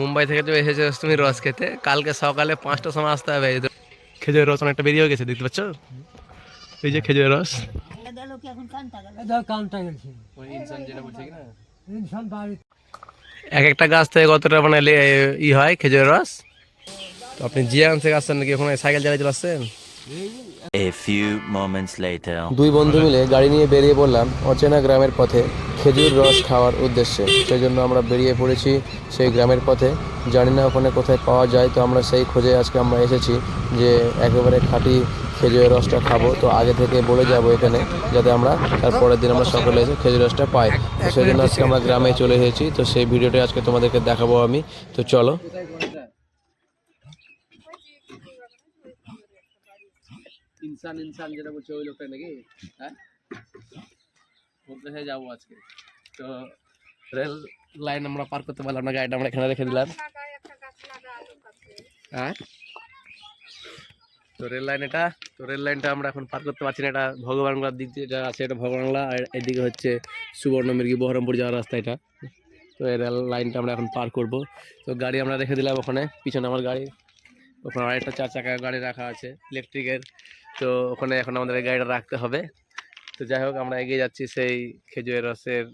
মুম্বাই থেকে তো এসেছ, তুমি রস খেতে। কালকে সকালে পাঁচটার সময় আসতে হবে। খেজুরের রস অনেকটা বেরিয়ে গেছে, দেখতে পাচ্ছ? এই যে খেজুরের রস। গেছে এক একটা গাছ থেকে কতটা মানে ই হয় খেজুরের রস? তো আপনি জিয়ান থেকে আসছেন নাকি ওখানে সাইকেল চালিয়ে চলে আসছেন A few moments later. দুই বন্ধু মিলে গাড়ি নিয়ে বেরিয়ে পড়লাম অচেনা গ্রামের পথে খেজুর রস খাওয়ার উদ্দেশ্যে। সেই জন্য আমরা বেরিয়ে পড়েছি সেই গ্রামের পথে। জানি না ওখানে কোথায় পাওয়া যায়, তো আমরা সেই খোঁজে আজকে আমরা এসেছি যে একেবারে খাঁটি খেজুরের রসটা খাব। তো আগে থেকে বলে যাব এখানে, যাতে আমরা তার পরের দিন আমরা সকলে এসে খেজুর রসটা পাই। তো সেই জন্য আজকে আমরা গ্রামে চলে এসেছি। তো সেই ভিডিওটা আজকে তোমাদেরকে দেখাবো আমি। তো চলো। ইনসান ইনসান যেটা বলছে ওই লোকটা নাকি? হ্যাঁ? ওর যাব আজকে? তো রেল লাইন আমরা পার করতে পারলাম না গাড়িটা আমরা এখানে রেখে দিলাম। হ্যাঁ? তো রেল লাইন এটা তো রেল লাইনটা আমরা এখন পার করতে পারছি না এটা ভগবানগোলার দিক দিয়ে যা আছে এটা ভগবানগোলা আর এদিকে হচ্ছে সুবর্ণ মির্গি বহরমপুর যাওয়ার রাস্তা এটা। তো এই রেল লাইনটা আমরা এখন পার করব। তো গাড়ি আমরা রেখে দিলাম ওখানে পিছনে আমার গাড়ি। ওখানে আরেকটা চার চাকা গাড়ি রাখা আছে ইলেকট্রিকের তো ওখানে এখন আমাদের গাড়িটা রাখতে হবে। তো যাই হোক, আমরা এগিয়ে যাচ্ছি সেই খেজুরের রসের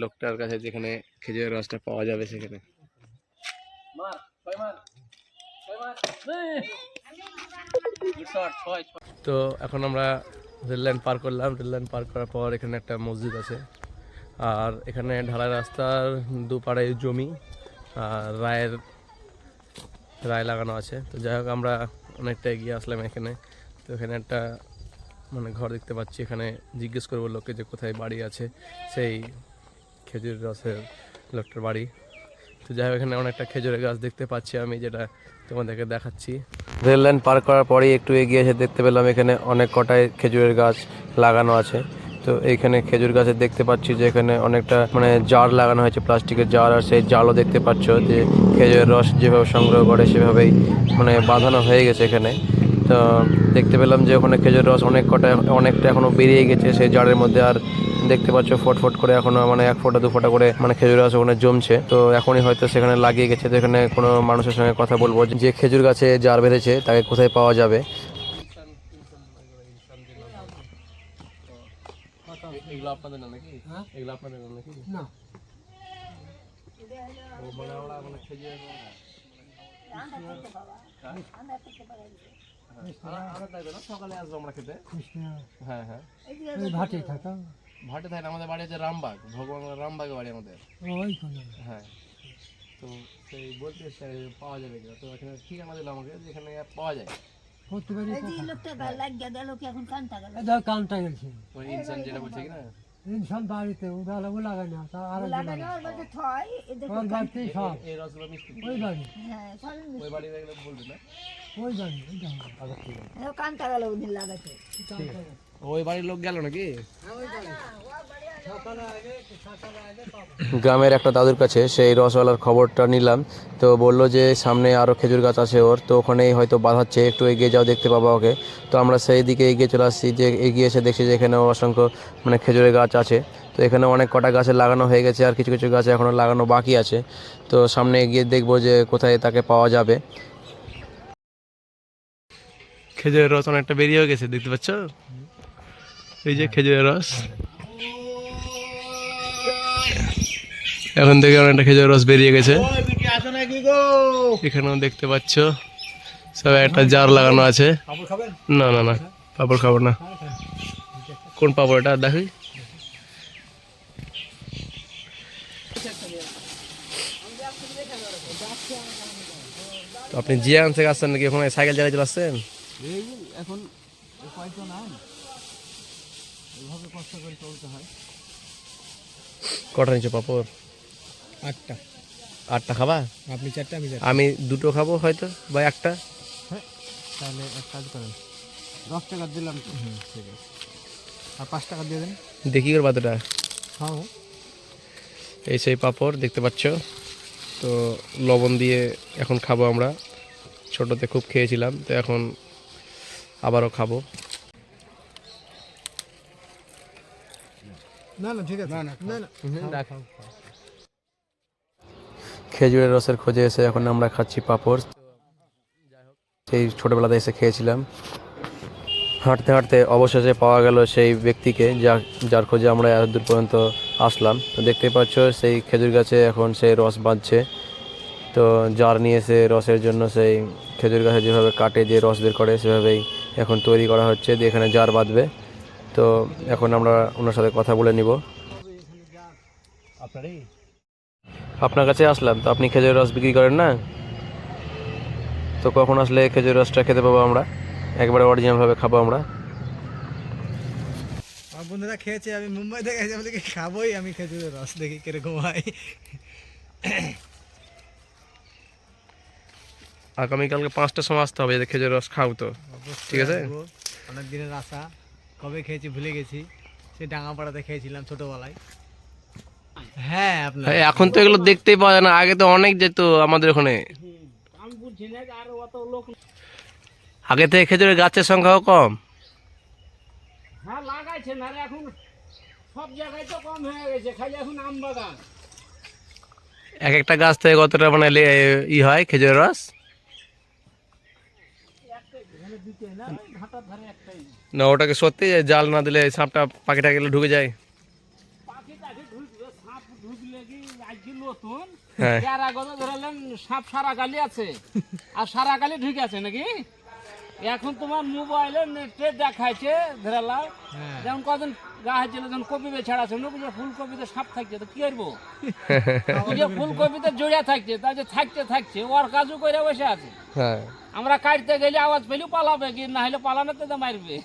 লোকটার কাছে, যেখানে খেজুরের রসটা পাওয়া যাবে সেখানে। তো এখন আমরা রেল লাইন পার করলাম। রেল লাইন পার করার পর এখানে একটা মসজিদ আছে। আর এখানে ঢালাই রাস্তার দুপাড়ে জমি আর রায়ের, রায় লাগানো আছে। তো যাই হোক, আমরা অনেকটা এগিয়ে আসলাম এখানে। এখানে একটা মানে ঘর দেখতে পাচ্ছি। এখানে জিজ্ঞেস করব লোককে যে কোথায় বাড়ি আছে। সেই খেজুর রসের লোকটার বাড়ি। তো যাই হোক, এখানে অনেকটা খেজুরের গাছ দেখতে পাচ্ছি আমি, যেটা তোমাদেরকে দেখাচ্ছি। রেল লাইন পার করার পরেই একটু এগিয়ে এসে দেখতে পেলাম, এখানে অনেক কটাই খেজুরের গাছ লাগানো আছে। তো এইখানে খেজুর গাছে দেখতে পাচ্ছি যে এখানে অনেকটা মানে জার লাগানো হয়েছে, প্লাস্টিকের জার, আর সেই জালও দেখতে পাচ্ছ যে খেজুরের রস যেভাবে সংগ্রহ করে, সেভাবেই মানে বাঁধানো হয়ে গেছে এখানে। তো দেখতে পেলাম যে ওখানে খেজুর রস অনেক কটা অনেকটা এখনও বেরিয়ে গেছে সেই জারের মধ্যে আর দেখতে পাচ্ছ ফটফট করে এখনও মানে এক ফোঁটা দু ফোঁটা করে মানে খেজুর রস ওখানে জমছে। তো এখনই হয়তো সেখানে লাগিয়ে গেছে তো এখানে কোনো মানুষের সঙ্গে কথা বলব। যে খেজুর গাছে জার বেঁধেছে তাকে কোথায় পাওয়া যাবে? না হ্যাঁ? না না বড় বড় না সকালে আসব আমরা খেতে। হ্যাঁ হ্যাঁ। ভাটে থাকা। ভাটে থাকে আমাদের বাড়ি হচ্ছে রামবাগ ভগবান রামবাগে বাড়ি আমাদের। হ্যাঁ। তো সেই বলতে পাওয়া যাবে কিনা। তো এখানে ঠিকানা দিল আমাকে যে পাওয়া যায়। করতে পারি লোকটা গা- লাগিয়া গেল কি এখন কানটা গেল। এদের কামটা গেছে। ওই ইনসান যেটা বলছে কি না ইনসান বাড়িতে ওগুলো ও লাগায় না তা আর থয় এদের ওর বাড়িতে সব। এই রসগুলো ওই বাড়ি। হ্যাঁ সব ওই বাড়ি বলবে না? ওই বাড়ি গেল ওদিন লাগাতে ওই বাড়ির লোক গেল নাকি? গ্রামের একটা দাদুর কাছে সেই রসওয়ালার খবরটা নিলাম। তো বলল যে সামনে আরও খেজুর গাছ আছে ওর তো ওখানেই হয়তো বাঁধাচ্ছে একটু এগিয়ে যাও দেখতে পাবো ওকে। তো আমরা সেই দিকে এগিয়ে চলে আসছি যে এগিয়ে এসে দেখছি যে এখানেও অসংখ্য মানে খেজুরের গাছ আছে। তো এখানে অনেক কটা গাছে লাগানো হয়ে গেছে আর কিছু কিছু গাছে এখনও লাগানো বাকি আছে। তো সামনে এগিয়ে দেখব যে কোথায় তাকে পাওয়া যাবে। খেজুরের রস অনেকটা বেরিয়ে গেছে দেখতে পাচ্ছ? এই যে খেজুরের রস। এখন থেকে অনেকটা খেজুরের রস বেরিয়ে গেছে। এখানেও দেখতে পাচ্ছ সব একটা জার লাগানো আছে। না না না পাপড় খাব না। কোন পাপড় এটা দেখি। তো আপনি জিয়ান থেকে আসছেন নাকি? ওখানে সাইকেল চালিয়ে চলে আসছেন? এই এখন তো নাই এভাবে কষ্ট করে চলতে হয়। কটা নিচে পাপড়? আটটা। আটটা খাবা? আপনি চারটা আমি আমি দুটো খাব হয়তো বা একটা। হ্যাঁ তাহলে এক কাজ করেন। দশ টাকা দিলাম তো। হুম ঠিক আছে। আর পাঁচ টাকা দিয়ে দেন। দেখি ওর বাদটা। হ্যাঁ এই সেই পাপড় দেখতে পাচ্ছ? তো লবণ দিয়ে এখন খাব আমরা। ছোটোতে খুব খেয়েছিলাম তো এখন আবারও খাব। না না ঠিক আছে। না না না না। খেজুরের রসের খোঁজে এসে এখন আমরা খাচ্ছি পাঁপড়। সেই ছোটোবেলাতে এসে খেয়েছিলাম। হাঁটতে হাঁটতে অবশেষে পাওয়া গেল সেই ব্যক্তিকে যা যার খোঁজে আমরা এত দূর পর্যন্ত আসলাম। তো দেখতেই পাচ্ছ সেই খেজুর গাছে এখন সেই রস বাঁধছে। তো জার নিয়ে এসে রসের জন্য সেই খেজুর গাছে যেভাবে কাটে যে রস বের করে সেভাবেই এখন তৈরি করা হচ্ছে দিয়ে এখানে জার বাঁধবে। তো এখন আমরা ওনার সাথে কথা বলে নিব। আপনার কাছে আসলাম তো আপনি খেজুর রস বিক্রি করেন না? তো কখন আসলে খেজুর রসটা খেতে পাবো আমরা? একবারে অরিজিনালভাবে খাব আমরা। আমার বন্ধুরা খেয়েছে আমি মুম্বাই থেকে এসে খাবোই আমি খেজুরের রস দেখি কীরকম হয়। আগামীকালকে পাঁচটার সময় আসতে হবে খেজুর রস খাও তো। ঠিক আছে। অনেক দিনের আশা। কবে খেয়েছি ভুলে গেছি। সে ডাঙাপাড়াতে খেয়েছিলাম ছোটবেলায়। হ্যাঁ আপনার হ্যাঁ, এখন তো এগুলো দেখতেই পাওয়া যায় না। আগে তো অনেক যেত আমাদের ওখানে। আগে থেকে খেজুরের গাছের সংখ্যাও কম। হ্যাঁ লাগাইছে না এখন সব জায়গায় তো কম হয়ে গেছে খালি এখন আম বাগান। এক একটা গাছ থেকে কতটা মানে ই হয় খেজুরের রস? না ওটাকে সত্যি জাল না দিলে সাপটা পাখিটা গেলে ঢুকে যায়। সাপ হ্যাঁ। সারা গালি আছে। আর সারা গালি ঢুকে আছে নাকি? এখন তোমার মোবাইলে নেটে দেখাইছে ধরালা হ্যাঁ। যেমন কদিন গা হয়েছিল যখন কপি বেছাড়া আছে যে ফুলকপিতে সাপ থাকছে তো কি করব? ফুলকপিতে জড়িয়া থাকছে তাই যে থাকতে থাকছে ওর কাজও করে বসে আছে। হ্যাঁ। আমরা কাটতে গেলে আওয়াজ পেলেও পালাবে কি না হলে তো মারবে।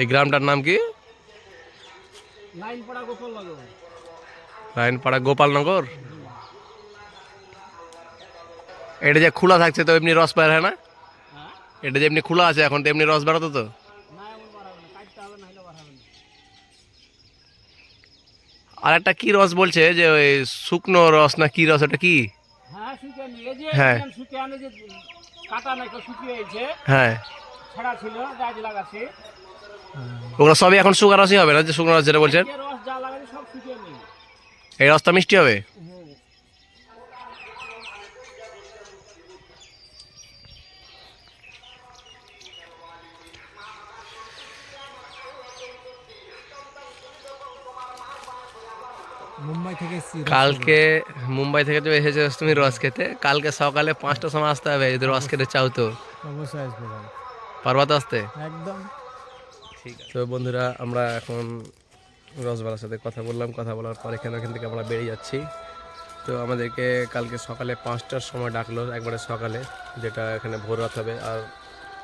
এই গ্রামটার নাম কি? লাইন পড়া গোপল লাগো। রায়নপাড়া গোপালনগর। এটা যে খোলা থাকছে তো এমনি রস বের হয় না? এটা যে এমনি খোলা আছে এখন তো এমনি রস বেরোতো তো? আর একটা কি রস বলছে যে ওই শুকনো রস না কি রস ওটা কি? হ্যাঁ হ্যাঁ। হ্যাঁ। ওগুলো সবই এখন সুগার রসই হবে না যে শুকনো রস যেটা বলছেন? এই রসটা মিষ্টি হবে? মুম্বাই থেকে কালকে মুম্বাই থেকে তো এসেছ তুমি রস খেতে। কালকে সকালে পাঁচটার সময় আসতে হবে যদি রস খেতে চাও তো। অবশ্যই আসব পারবা তো আসতে? একদম। ঠিক আছে তো বন্ধুরা আমরা এখন রসবালার সাথে কথা বললাম, কথা বলার পর এখানে এখান থেকে আমরা বেরিয়ে যাচ্ছি। তো আমাদেরকে কালকে সকালে পাঁচটার সময় ডাকলো একবারে সকালে, যেটা এখানে ভোর রাত হবে। আর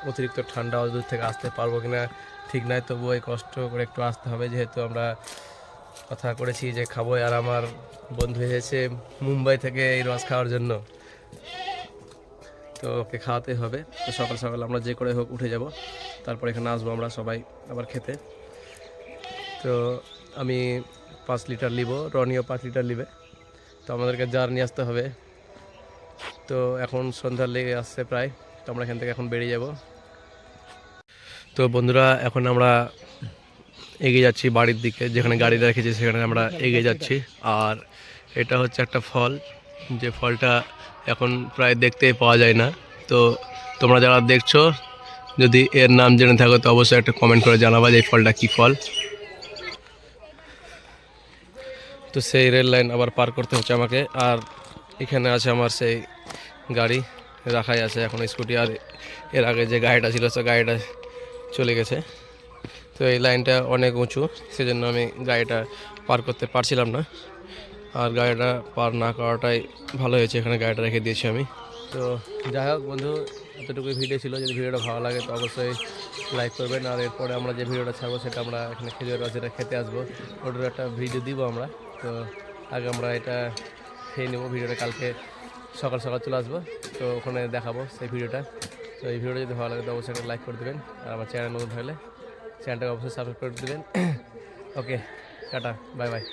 অতিরিক্ত ঠান্ডা দূর থেকে আসতে পারব কিনা ঠিক নাই, তবুও এই কষ্ট করে একটু আসতে হবে। যেহেতু আমরা কথা করেছি যে খাব আর আমার বন্ধু এসেছে মুম্বাই থেকে এই রস খাওয়ার জন্য। তো ওকে খাওয়াতে হবে। তো সকাল সকাল আমরা যে করে হোক উঠে যাব। তারপর এখানে আসব আমরা সবাই আবার খেতে। তো আমি পাঁচ লিটার নিব, রনিও পাঁচ লিটার নিবে। তো আমাদেরকে জার নিয়ে আসতে হবে। তো এখন সন্ধ্যার লেগে আসছে প্রায়। তো আমরা এখান থেকে এখন বেরিয়ে যাব। তো বন্ধুরা, এখন আমরা এগিয়ে যাচ্ছি বাড়ির দিকে। যেখানে গাড়িটা রেখেছি, সেখানে আমরা এগিয়ে যাচ্ছি। আর এটা হচ্ছে একটা ফল। যে ফলটা এখন প্রায় দেখতেই পাওয়া যায় না। তো তোমরা যারা দেখছ, যদি এর নাম জেনে থাকো, তো অবশ্যই একটা কমেন্ট করে জানাবা যে এই ফলটা কী ফল। তো সেই রেল লাইন আবার পার করতে হচ্ছে আমাকে। আর এখানে আছে আমার সেই গাড়ি, রাখাই আছে এখন স্কুটি। আর এর আগে যে গাড়িটা ছিল সে গাড়িটা চলে গেছে। তো এই লাইনটা অনেক উঁচু, সেজন্য আমি গাড়িটা পার করতে পারছিলাম না। আর গাড়িটা পার না করাটাই ভালো হয়েছে, এখানে গাড়িটা রেখে দিয়েছি আমি। তো যাই হোক বন্ধু এতটুকু ভিডিও ছিল। যদি ভিডিওটা ভালো লাগে তো অবশ্যই লাইক করবেন। আর এরপরে আমরা যে ভিডিওটা ছাড়বো, সেটা আমরা এখানে খেজুর রস খেতে আসব। ওটার একটা ভিডিও দিব আমরা। তো আগে আমরা এটা খেয়ে নেব ভিডিওটা, কালকে সকাল সকাল চলে আসব। তো ওখানে দেখাবো সেই ভিডিওটা। তো এই ভিডিওটা যদি ভালো লাগে, তো অবশ্যই একটা লাইক করে দেবেন। আর আমার চ্যানেল নতুন থাকলে চ্যানেলটাকে অবশ্যই সাবস্ক্রাইব করে দেবেন। ওকে টাটা বাই বাই